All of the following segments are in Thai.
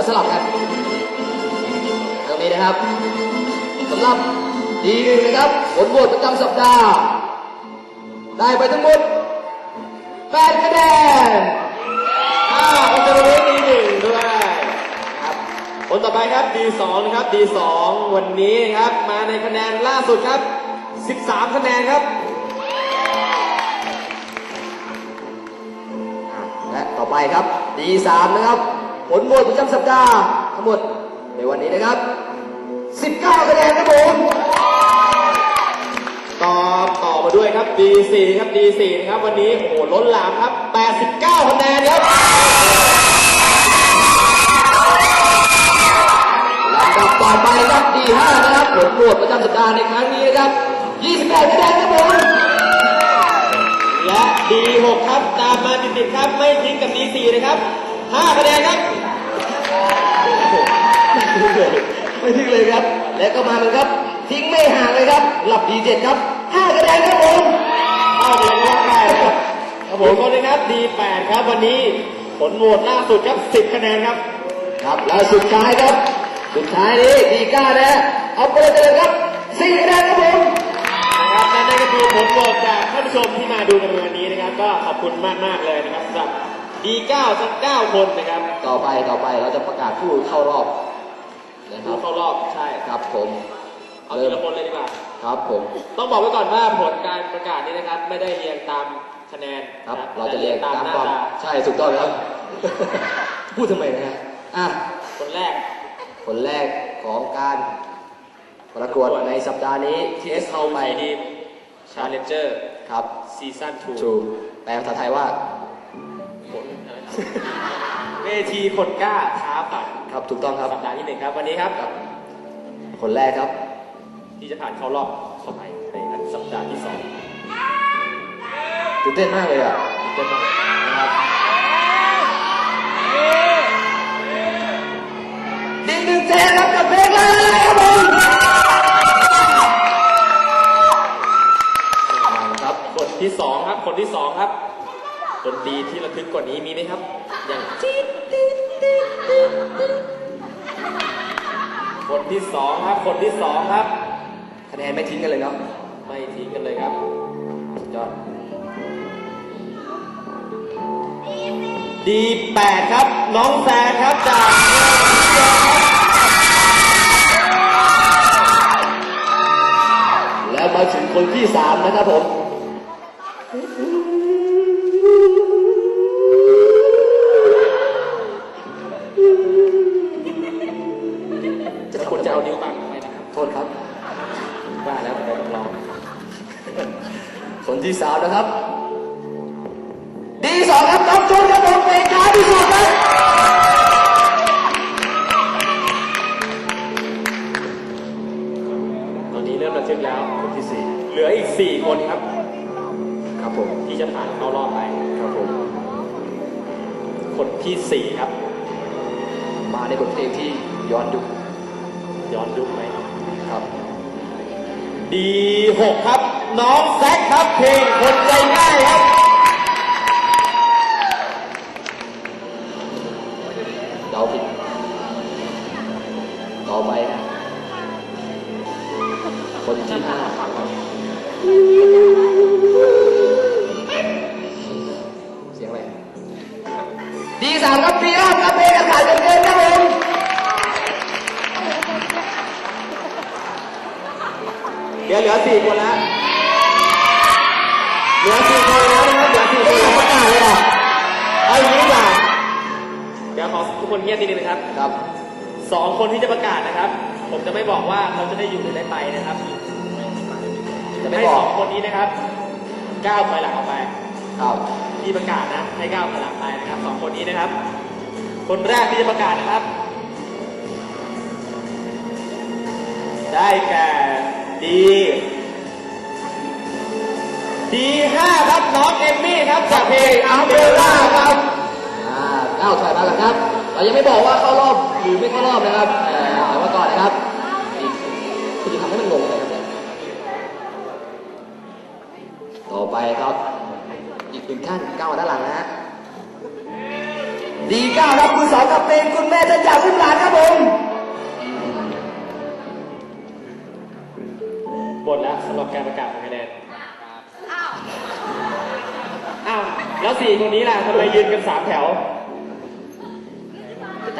ยวสลับกันตรงนี้นะครับสำหรับดีหนึ่งนะครับผลโหวตประจำสัปดาห์ ได้ไปทั้งหมด8คะแนนอ้าวคุณจะรู้ดีหนึ่งด้วยครับคนต่อไปครับ D2 นะครับ D2 วันนี้ครับมาในคะแนนล่าสุดครับ 13 คะแนนครับและต่อไปครับ D3 นะครับ ผลโหวตประจำสัปดาห์ทั้งหมดในวันนี้นะครับ 19คะแนนครับผมต่อต่อมาด้วยครับ D4 ครับ D4 นะครับ วันนี้โอ้โหล้นหลามครับ 89คะแนนครับลำดับต่อไปครับ D5 นะครับผลโหวตประจำสัปดาห์ในครั้งนี้นะครับ28คะแนนครับผมและ D6 ครับตามมาติดๆครับไม่ทิ้งกับ D4 นะครับ5คะแนนครับ ไม่ทิ้งเลยครับ และก็มาเลยครับ ทิ้งไม่ห่างเลยครับ หลับ D7 ครับ5คะแนนครับผมเอาเดี๋ยวรอบแรกครับครับผมคนนะครับ D8 ครับวันนี้ผลโหวตล่าสุดครับ10คะแนนครับ ครับแล้วสุดท้ายครับ สุดท้ายนี้ดีก้านะเอาไปเลยครับ4คะแนนครับผมนะครับและนั่นก็คือผลโหวตจากท่านผู้ชมที่มาดูกันในวันนี้นะครับ ก็ขอบคุณมากๆเลยนะครับสำหรับ D9 ทั้ง9คนนะครับ ต่อไปต่อไปเราจะประกาศผู้เข้ารอบ นะคผู้รับ เข้ารอบใช่ ครับผม เอาทีละคนเลยดีกว่า ครับผม ต้องบอกไว้ก่อนว่าผลการประกาศนี้นะครับ ไม่ได้เรียงตามคะแนนครับนเราจะเรียกตามตาม หน้าความตาใช่ ถูกต้องครับ พูดทำไมนะฮะ อะ คนแรก ผลแรกของการประกวดในสัปดาห์นี้ที่เข้าไปดีชาเลนเจอร์ครับซีซั่นชูแปลภาษาไทยว่า2ผลอะไรนะเวทีคนกล้าท้าฝัน ครับถูกต้องครับสัปดาห์ที่หนึ่งครับวันนี้ครับ คนแรกครับ ที่จะผ่านเข้ารอบเข้าไปในสัปดาห์ที่สองตื่นเต้นมากเลยอะตื่นเต้นมากนะครับดินหนึ่งแสนครับกับเพลงอะไรครับผมครับคนที่สองครับคนที่สองครับดนตรีที่ระทึกกว่านี้มีไหมครับ อย่างจี๊ดจี๊ดจี๊ดจี๊ดจี๊ด คนที่สองครับ คนที่สองครับ คะแนนไม่ทิ้งกันเลยเนาะ ไม่ทิ้งกันเลยครับสุดยอดดีแปดครับ น้องแซนครับจากแล้วมาถึงคนที่สามนะครับผม โทษครับว่าแล้วแต่ต้องลองคนที่สามนะครับ ดีสองครับน้องจุนครับผมเป็นช้าที่สุดครับตอนนี้เริ่มระทึกแล้วคนที่สี่เหลืออีกสี่คนครับ ครับผมที่จะผ่านเข้ารอบไปครับผมคนที่สี่ครับ มาในบทเพลงที่ย้อนยุคย้อนยุคไหม ครับดีหกครับ น้องแซคครับเพลงคนใจง่ายครับ เดาผิดต่อไปนะ คนที่ห้าเสียงอะไรดีสามครับปีอ้อมครับเพลงอากาศเย็น ดี๋ยวเหลือสี่คนแล้วเหลือสี่คนแล้วนะครับเหลือสี่คนไม่อยากประกาศเลยอะเอาอย่างนี้ดีกว่าเดี๋ยวขอทุกคนเงียบทีนึงนะครับครับสองคนที่จะประกาศนะครับ ผมจะไม่บอกว่าเขาจะได้อยู่หรือได้ไปนะครับจะไม่ให้บอสกองคนนี้นะครับก้าวถอยหลังออกไปครับที่ประกาศนะให้ก้าวถอยหลังไปนะครับสองคนนี้นะครับ คนแรกที่จะประกาศนะครับ ได้แก่ ดี ดีห้าครับน้องเอมมี่ครับจากเพลงอัมเบล่าครับอ่าก้าวถอยมาแล้วครับ เรายังไม่บอกว่าเข้ารอบหรือไม่เข้ารอบนะครับเอ่อเอาไว้ก่อนนะครับอีกคุณจะทำให้มันงงเลยครับเนี่ยต่อไปครับ อีกหนึ่งท่านก้าวมาด้านหลังนะฮะดีเก้าครับมือสองกับเป็นคุณแม่จันยาพุ่มหลานครับผม สำหรับการประกาศผลคะแนนอ้าวแล้วสี่คนนี้ล่ะทำไมยืนกันสามแถว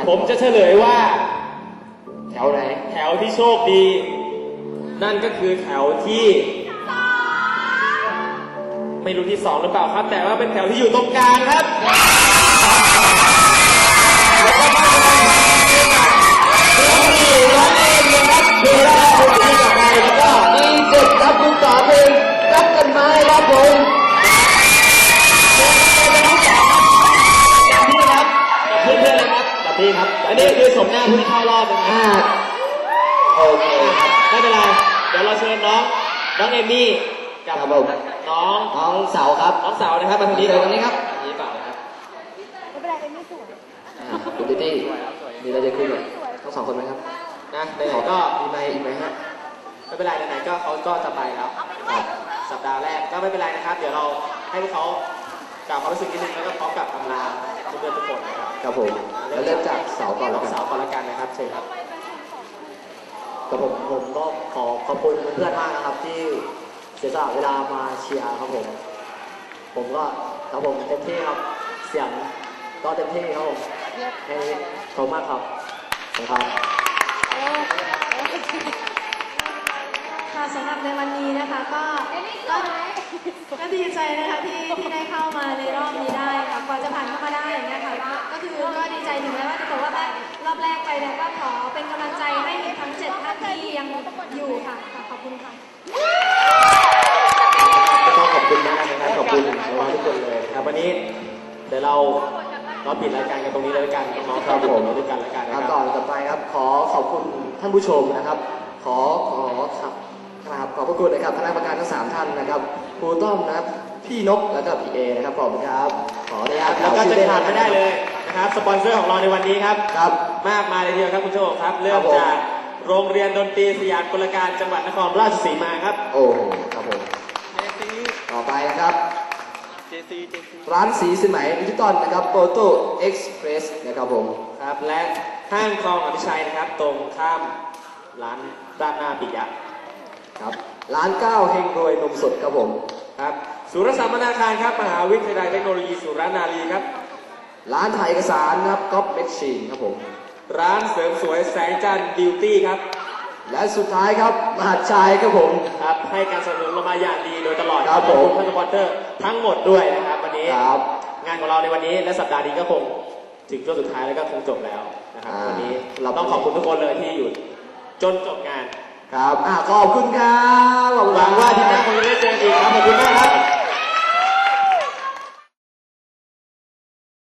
ผมจะเฉลยว่า แถวไหน แถวที่โชคดี นั่นก็คือแถวที่ ไม่รู้ที่สองหรือเปล่าครับ แต่ว่าเป็นแถวที่อยู่ตรงกลางครับ คือชมหน้าผู้ที่เข้ารอบนะคอ่ารับโอเคครับไม่เป็นไร เดี๋ยวเราเชิญน้อง น้องเอมี่กับครับผมน้องน้องเสาครับน้องสาวนะครับมาทางนี้เชิญตรงนี้ครับนี่เปล่านะครับไม่เป็นไรเอมมี่สวยอ่าคุณตี้ตี้มีอะไรจะคุยกับทั้งสองคนไหมครับนะไหนๆก็มีไหมอีกไหมฮะไม่เป็นไรไหนๆก็เขาก็จะไปแล้วครับสัปดาห์แรกก็ไม่เป็นไรนะครับ เดี๋ยวเราให้พวกเขา กล่าวความรู้สึกนิดนึงแล้วก็พร้อมกับอำลาเพื่อนๆทุกคนนะครับครับผมแล้วเริ่มจากเสาก่อนน้แล้อวงกันสาวก่อนละกันนะครับเชิญครับกับผมผมก็ขอขอบคุณเพื่อนๆมากนะครับ ที่เสียสละเวลามาเชียร์ครับผม ผมก็ครับผมเต็มที่ครับเสียงก็เต็มที่ครับผมแค่นี้ขอบคุณมากครับขอบคุณครับ ค่ะสำหรับในวันนี้นะคะก็ก็ก็ดีใจนะคะที่ที่ได้เข้ามา ได้อย่างเงี้ยค่ะก็คือก็ดีใจถึงแม้ว่าจะตกรอบแรกรอบแรกไปเนี่ยก็ขอเป็นกำลังใจให้ทั้งเจ็ดท่านที่ยังอยู่ค่ะค่ะขอบคุณค่ะก็ต้องขอบคุณมากนะครับขอบคุณน้องๆทุกคนเลยนะครับวันนี้เดี๋ยวเราเราปิดรายการกันตรงนี้เลยละกันน้องๆครับผมด้วยกันละกันคนะรับคก่รัอบนต่อไปครับ ขอขอบคุณท่านผู้ชมนะครับ ขอขอครับครับขอบพระคุณนะครับคณะกรรมการทั้งสามท่านนะครับครูต้อมนะครับพี่นกแล้วก็พี่เอนะครับขอบคุณครับ ก็จะขาดไม่ได้เลยนะครับสปอนเซอร์ของเราในวันนี้ครับครับมากมายเลยทีเดียวครับคุณโชคครับเริ่ครัมบผมจากโรงเรียนดนตรีสยามกลการจังหวัดนครราชสีมาครับ โอ้โหครับผมต่อไปนะครับร้านสีสมัยดิจิตอลนะครับโ o โต้เอ็กซ์เพรสนะครับผมครับและห้างทองอภิชัยนะครับ ตรงข้ามร้านราดหน้าปิยะครับร้านก้าวเฮงรวยนมสดครับผมครับ สุรสัมมนาคารครับ มหาวิทยาลัยเทคโนโลยีสุรนารีครับ ร้านถ่ายเอกสารนะครับก๊อปเม็กชีนครับผม ร้านเสริมสวยแสงจันทร์บิวตี้ครับ และสุดท้ายครับมหาชัยครับผม ครับ ให้การสนับสนุนเรามาอย่างดีโดยตลอดครับขอบคุณผมท่านสปอนเซอร์ทั้งหมดด้วยนะครับวันนี้ ครับ งานของเราในวันนี้และสัปดาห์นี้ก็คงถึงช่วงสุดท้ายแล้วก็คงจบแล้วนะครับอ่าวันนี้เรา ต้องขอบคุณทุกคนเลยที่อยู่จนจบงาน ครับอ่าขอบคุณครับขอบคุณหวังว่าที่หน้าคงจะได้เจอกันอีกครับขอบคุณมากครับ